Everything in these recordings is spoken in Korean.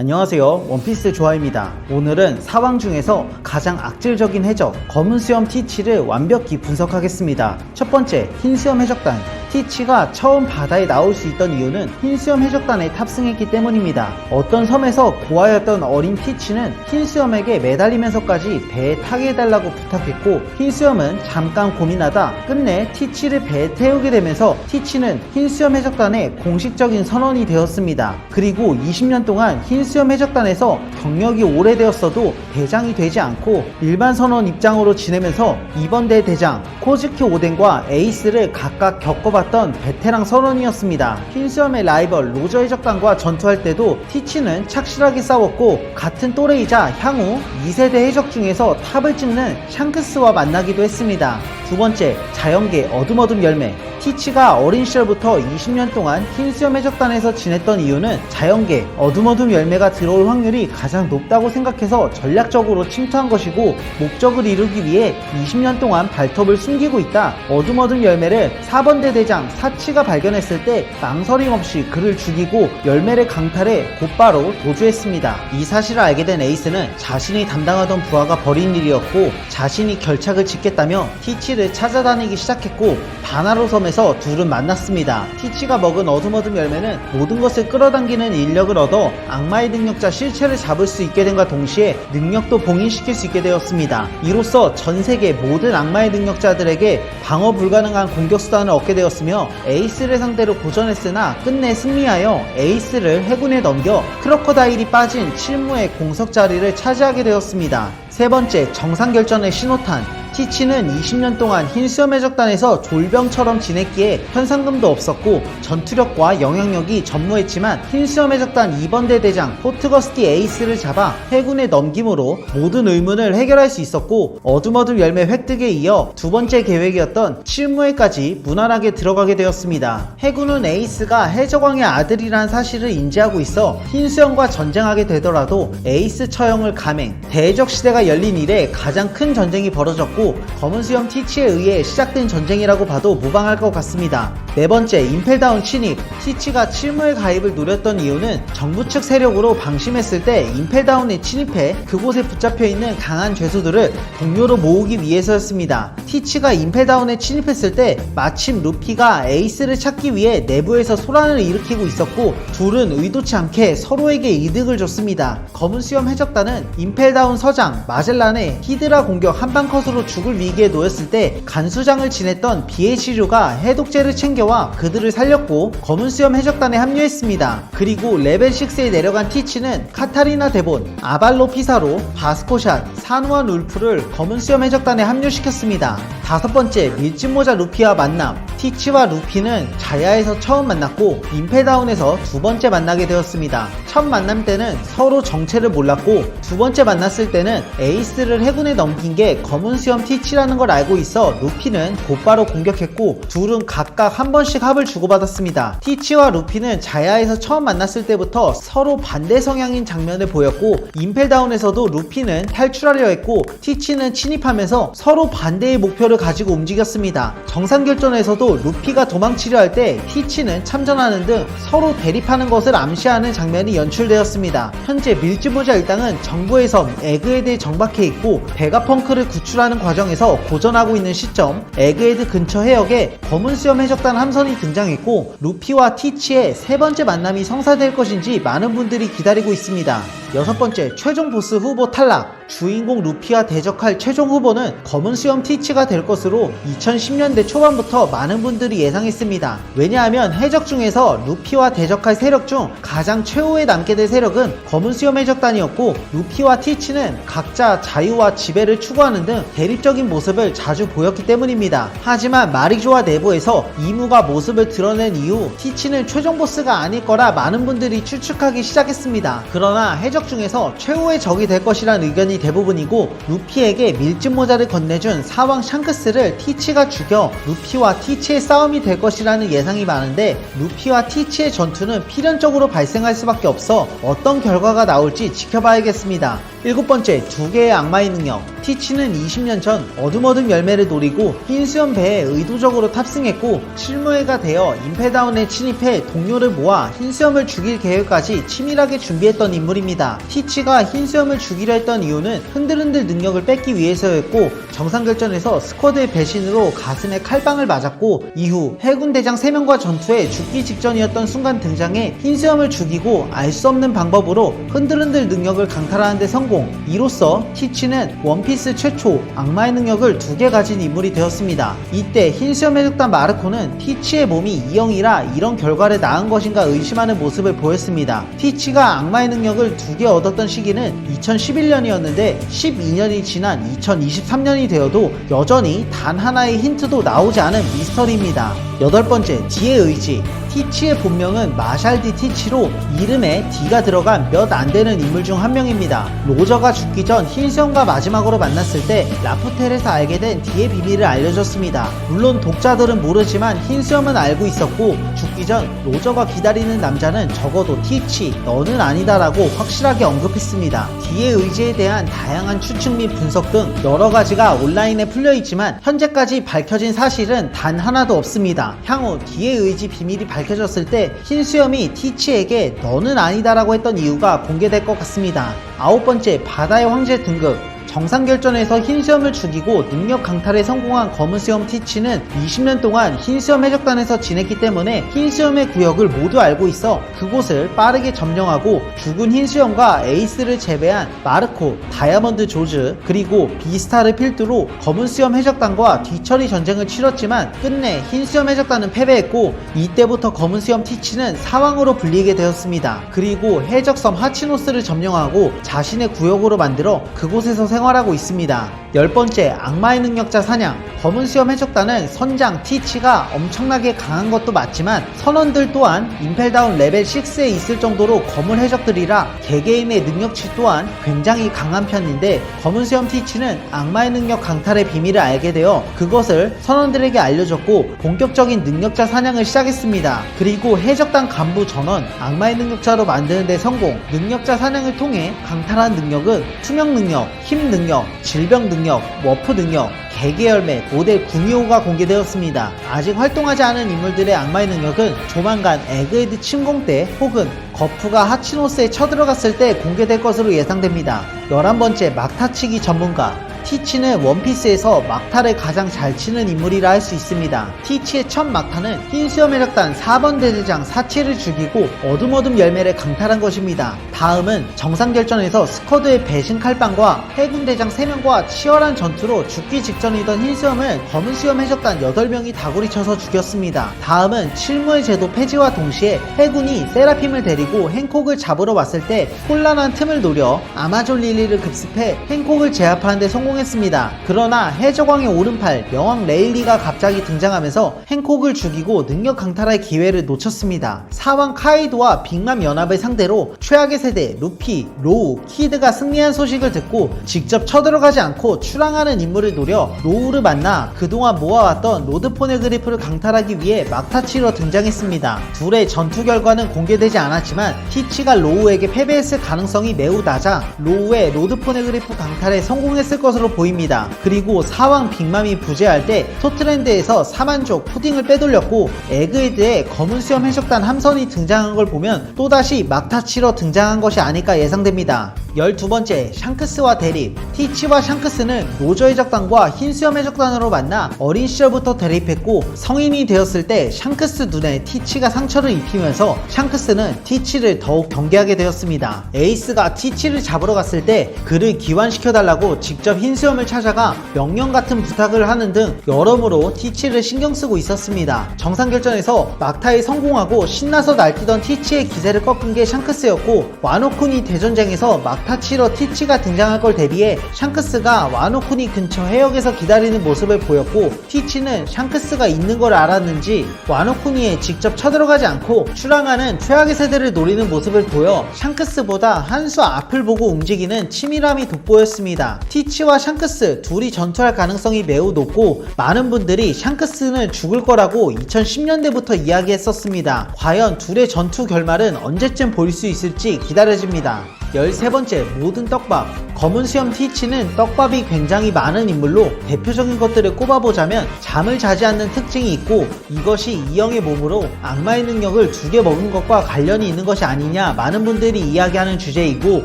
안녕하세요. 원피스 조아입니다. 오늘은 사왕 중에서 가장 악질적인 해적 검은 수염 티치를 완벽히 분석하겠습니다. 첫 번째, 흰 수염 해적단. 티치가 처음 바다에 나올 수 있던 이유는 흰 수염 해적단에 탑승했기 때문입니다. 어떤 섬에서 고아였던 어린 티치는 흰 수염에게 매달리면서까지 배에 타게 해달라고 부탁했고 흰 수염은 잠깐 고민하다 끝내 티치를 배에 태우게 되면서 티치는 흰 수염 해적단의 공식적인 선원이 되었습니다. 그리고 20년 동안 흰 수염 해적단에서 경력이 오래되었어도 대장이 되지 않고 일반 선원 입장으로 지내면서 이번 대 대장 코즈키 오덴과 에이스를 각각 겪어봤 던 베테랑 선원이었습니다. 흰 수염의 라이벌 로저 해적단과 전투할 때도 티치는 착실하게 싸웠고 같은 또래이자 향후 2세대 해적 중에서 탑을 찍는 샹크스와 만나기도 했습니다. 두 번째, 자연계 어둠어둠 열매. 티치가 어린 시절부터 20년 동안 흰 수염 해적단에서 지냈던 이유는 자연계 어둠어둠 열매가 들어올 확률이 가장 높다고 생각해서 전략적으로 침투한 것이고 목적을 이루기 위해 20년 동안 발톱을 숨기고 있다. 어둠어둠 열매를 4번대 대장 사치가 발견했을 때 망설임 없이 그를 죽이고 열매를 강탈해 곧바로 도주했습니다. 이 사실을 알게 된 에이스는 자신이 담당하던 부하가 벌인 일이었고 자신이 결착을 짓겠다며 티치를 찾아다니기 시작했고 바나로 섬에 서 둘은 만났습니다. 티치가 먹은 어둠어둠 열매는 모든 것을 끌어당기는 인력을 얻어 악마의 능력자 실체를 잡을 수 있게 된과 동시에 능력도 봉인시킬 수 있게 되었습니다. 이로써 전 세계 모든 악마의 능력자들에게 방어 불가능한 공격 수단을 얻게 되었으며 에이스를 상대로 고전했으나 끝내 승리하여 에이스를 해군에 넘겨 크로커다일이 빠진 칠무의 공석 자리를 차지하게 되었습니다. 세 번째, 정상결전의 신호탄. 티치는 20년 동안 흰수염 해적단에서 졸병처럼 지냈기에 현상금도 없었고 전투력과 영향력이 전무했지만 흰수염 해적단 2번대 대장 포트거스티 에이스를 잡아 해군에 넘김으로 모든 의문을 해결할 수 있었고 어둠어둠 열매 획득에 이어 두 번째 계획이었던 칠무회까지 무난하게 들어가게 되었습니다. 해군은 에이스가 해적왕의 아들이라는 사실을 인지하고 있어 흰수염과 전쟁하게 되더라도 에이스 처형을 감행 대적 시대가 열린 이래 가장 큰 전쟁이 벌어졌고 검은 수염 티치에 의해 시작된 전쟁이라고 봐도 무방할 것 같습니다. 네 번째, 임펠다운 침입. 티치가 칠무의 가입을 노렸던 이유는 정부 측 세력으로 방심했을 때 임펠다운에 침입해 그곳에 붙잡혀 있는 강한 죄수들을 동료로 모으기 위해서였습니다. 티치가 임펠다운에 침입했을 때 마침 루피가 에이스를 찾기 위해 내부에서 소란을 일으키고 있었고 둘은 의도치 않게 서로에게 이득을 줬습니다. 검은 수염 해적단은 임펠다운 서장 마젤란의 히드라 공격 한방 컷으로 죽을 위기에 놓였을 때 간수장을 지냈던 비에시류가 해독제를 챙겨와 그들을 살렸고 검은 수염 해적단에 합류했습니다. 그리고 레벨 6에 내려간 티치는 카타리나 데본, 아발로 피사로, 바스코샷, 사누안 울프를 검은 수염 해적단에 합류시켰습니다. 다섯 번째 밀짚모자 루피와 만남. 티치와 루피는 자야에서 처음 만났고 임페다운에서 두 번째 만나게 되었습니다. 첫 만남 때는 서로 정체를 몰랐고 두 번째 만났을 때는 에이스를 해군에 넘긴 게 검은 수염 티치라는 걸 알고 있어 루피는 곧바로 공격했고 둘은 각각 한 번씩 합을 주고받았습니다. 티치와 루피는 자야에서 처음 만났을 때부터 서로 반대 성향인 장면을 보였고 임펠다운에서도 루피는 탈출하려 했고 티치는 침입하면서 서로 반대의 목표를 가지고 움직였습니다. 정상결전에서도 루피가 도망치려 할때 티치는 참전하는 등 서로 대립하는 것을 암시하는 장면이 연출되었습니다. 현재 밀짚모자 일당은 정부의 섬 에그헤드에 정박해 있고 베가펑크를 구출하는 과정에서 고전하고 있는 시점 에그헤드 근처 해역에 검은 수염 해적단 함선이 등장했고 루피와 티치의 세 번째 만남이 성사될 것인지 많은 분들이 기다리고 있습니다. 여섯 번째 최종 보스 후보 탈락 주인공 루피와 대적할 최종 후보는 검은 수염 티치가 될 것으로 2010년대 초반부터 많은 분들이 예상했습니다. 왜냐하면 해적 중에서 루피와 대적할 세력 중 가장 최후에 남게 될 세력은 검은 수염 해적단이었고 루피와 티치는 각자 자유와 지배를 추구하는 등 대립적인 모습을 자주 보였기 때문입니다. 하지만 마리조아 내부에서 이무가 모습을 드러낸 이후 티치는 최종 보스가 아닐 거라 많은 분들이 추측하기 시작했습니다. 그러나 해적 중에서 최후의 적이 될 것이란 의견이 대부분이고 루피에게 밀짚 모자를 건네준 사왕 샹크스를 티치가 죽여 루피와 티치의 싸움이 될 것이라는 예상이 많은데 루피와 티치의 전투는 필연적으로 발생할 수밖에 없어 어떤 결과가 나올지 지켜봐야겠습니다. 일곱 번째, 두 개의 악마의 능력. 티치는 20년 전 어둠어둠 열매를 노리고 흰 수염 배에 의도적으로 탑승했고 실무회가 되어 임페다운에 침입해 동료를 모아 흰 수염을 죽일 계획까지 치밀하게 준비했던 인물입니다. 티치가 흰 수염을 죽이려 했던 이유는 흔들흔들 능력을 뺏기 위해서였고 정상결전에서 스쿼드의 배신으로 가슴에 칼빵을 맞았고 이후 해군 대장 3명과 전투에 죽기 직전이었던 순간 등장해 흰수염을 죽이고 알 수 없는 방법으로 흔들흔들 능력을 강탈하는 데 성공. 이로써 티치는 원피스 최초 악마의 능력을 두 개 가진 인물이 되었습니다. 이때 흰수염 해적단 마르코는 티치의 몸이 E형이라 이런 결과를 낳은 것인가 의심하는 모습을 보였습니다. 티치가 악마의 능력을 두 개 얻었던 시기는 2011년이었는데 12년이 지난 2023년이 되어도 여전히 단 하나의 힌트도 나오지 않은 미스터리입니다. 여덟 번째 D의 의지 티치의 본명은 마샬디 티치로 이름에 D가 들어간 몇 안 되는 인물 중 한 명입니다. 로저가 죽기 전 흰수염과 마지막으로 만났을 때 라푸텔에서 알게 된 D의 비밀을 알려줬습니다. 물론 독자들은 모르지만 흰수염은 알고 있었고 죽기 전 로저가 기다리는 남자는 적어도 티치 너는 아니다라고 확실하게 언급했습니다. D의 의지에 대한 다양한 추측 및 분석 등 여러 가지가 온라인에 풀려 있지만 현재까지 밝혀진 사실은 단 하나도 없습니다. 향후 D의 의지 비밀이 밝 혀졌을 때 흰수염이 티치에게 너는 아니다라고 했던 이유가 공개될 것 같습니다. 아홉 번째 바다의 황제 등급 정상결전에서 흰수염을 죽이고 능력 강탈에 성공한 검은수염 티치는 20년 동안 흰수염 해적단에서 지냈기 때문에 흰수염의 구역을 모두 알고 있어 그곳을 빠르게 점령하고 죽은 흰수염과 에이스를 제외한 마르코, 다이아몬드 조즈, 그리고 비스타를 필두로 검은수염 해적단과 뒤처리 전쟁을 치렀지만 끝내 흰수염 해적단은 패배했고 이때부터 검은수염 티치는 사왕으로 불리게 되었습니다. 그리고 해적섬 하치노스를 점령하고 자신의 구역으로 만들어 그곳에서 생활 하고 있습니다. 열 번째, 악마의 능력자 사냥. 검은 수염 해적단은 선장 티치가 엄청나게 강한 것도 맞지만 선원들 또한 임펠다운 레벨 6에 있을 정도로 검은 해적들이라 개개인의 능력치 또한 굉장히 강한 편인데 검은 수염 티치는 악마의 능력 강탈의 비밀을 알게 되어 그것을 선원들에게 알려줬고 본격적인 능력자 사냥을 시작했습니다. 그리고 해적단 간부 전원 악마의 능력자로 만드는 데 성공. 능력자 사냥을 통해 강탈한 능력은 투명 능력, 힘 능력, 질병 능력, 워프 능력, 개개열매, 모델 구미호가 공개되었습니다. 아직 활동하지 않은 인물들의 악마의 능력은 조만간 에그헤드 침공 때 혹은 거프가 하치노스에 쳐들어갔을 때 공개될 것으로 예상됩니다. 11번째 막타치기 전문가 티치는 원피스에서 막타를 가장 잘 치는 인물이라 할 수 있습니다. 티치의 첫 막타는 흰 수염 해적단 4번 대대장 사치를 죽이고 어둠어둠 열매를 강탈한 것입니다. 다음은 정상결전에서 스쿼드의 배신 칼빵과 해군 대장 3명과 치열한 전투로 죽기 직전이던 흰 수염을 검은 수염 해적단 8명이 다구리 쳐서 죽였습니다. 다음은 칠무의 제도 폐지와 동시에 해군이 세라핌을 데리고 행콕을 잡으러 왔을 때 혼란한 틈을 노려 아마존 릴리를 급습해 행콕을 제압하는 데 성공 했습니다. 그러나 해적왕의 오른팔 여왕 레일리가 갑자기 등장하면서 행콕을 죽이고 능력 강탈할 기회를 놓쳤습니다. 사왕 카이도와 빅맘 연합을 상대로 최악의 세대 루피, 로우, 키드가 승리한 소식을 듣고 직접 쳐들어가지 않고 출항하는 인물을 노려 로우를 만나 그동안 모아왔던 로드포네그리프를 강탈하기 위해 막타치로 등장했습니다. 둘의 전투 결과는 공개되지 않았지만 티치가 로우에게 패배했을 가능성이 매우 낮아 로우의 로드포네그리프 강탈에 성공했을 것으로 보입니다. 그리고 사왕 빅맘이 부재할 때 토트랜드에서 사만족 푸딩을 빼돌렸고 에그헤드의 검은 수염 해적단 함선이 등장한 걸 보면 또다시 막타치로 등장한 것이 아닐까 예상됩니다. 12번째 샹크스와 대립 티치와 샹크스는 로저 해적단과 흰수염 해적단으로 만나 어린 시절부터 대립했고 성인이 되었을 때 샹크스 눈에 티치가 상처를 입히면서 샹크스는 티치를 더욱 경계하게 되었습니다. 에이스가 티치를 잡으러 갔을 때 그를 기환시켜달라고 직접 흰 수염을 찾아가 명령 같은 부탁을 하는 등 여러모로 티치를 신경 쓰고 있었습니다. 정상 결전에서 막타에 성공하고 신나서 날뛰던 티치의 기세를 꺾은 게 샹크스였고 와노쿤이 대전쟁에서 막타 치러 티치가 등장할 걸 대비해 샹크스가 와노쿤이 근처 해역에서 기다리는 모습을 보였고 티치는 샹크스가 있는 걸 알았는지 와노쿠니에 직접 쳐들어가지 않고 출항하는 최악의 세대를 노리는 모습을 보여 샹크스보다 한 수 앞을 보고 움직이는 치밀함이 돋보였습니다. 티치와 샹크스 둘이 전투할 가능성이 매우 높고 많은 분들이 샹크스는 죽을 거라고 2010년대부터 이야기했었습니다. 과연 둘의 전투 결말은 언제쯤 볼 수 있을지 기다려집니다. 13번째 모든 떡밥 검은 수염 티치는 떡밥이 굉장히 많은 인물로 대표적인 것들을 꼽아보자면 잠을 자지 않는 특징이 있고 이것이 이영의 몸으로 악마의 능력을 두 개 먹은 것과 관련이 있는 것이 아니냐 많은 분들이 이야기하는 주제이고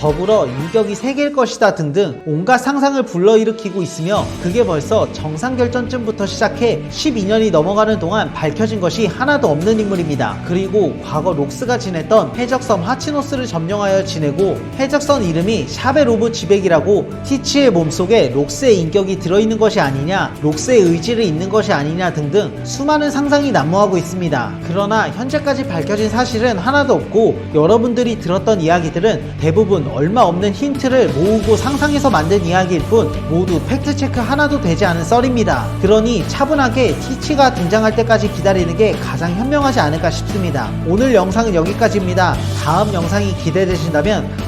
더불어 인격이 세 개일 것이다 등등 온갖 상상을 불러일으키고 있으며 그게 벌써 정상결전쯤부터 시작해 12년이 넘어가는 동안 밝혀진 것이 하나도 없는 인물입니다. 그리고 과거 록스가 지냈던 해적섬 하치노스를 점령하여 지내 고 해적선 이름이 샤베 로브 지백이라고 티치의 몸속에 록스의 인격이 들어있는 것이 아니냐 록스의 의지를 잇는 것이 아니냐 등등 수많은 상상이 난무하고 있습니다. 그러나 현재까지 밝혀진 사실은 하나도 없고 여러분들이 들었던 이야기들은 대부분 얼마 없는 힌트를 모으고 상상해서 만든 이야기일 뿐 모두 팩트체크 하나도 되지 않은 썰입니다. 그러니 차분하게 티치가 등장할 때까지 기다리는 게 가장 현명하지 않을까 싶습니다. 오늘 영상은 여기까지입니다. 다음 영상이 기대되신다면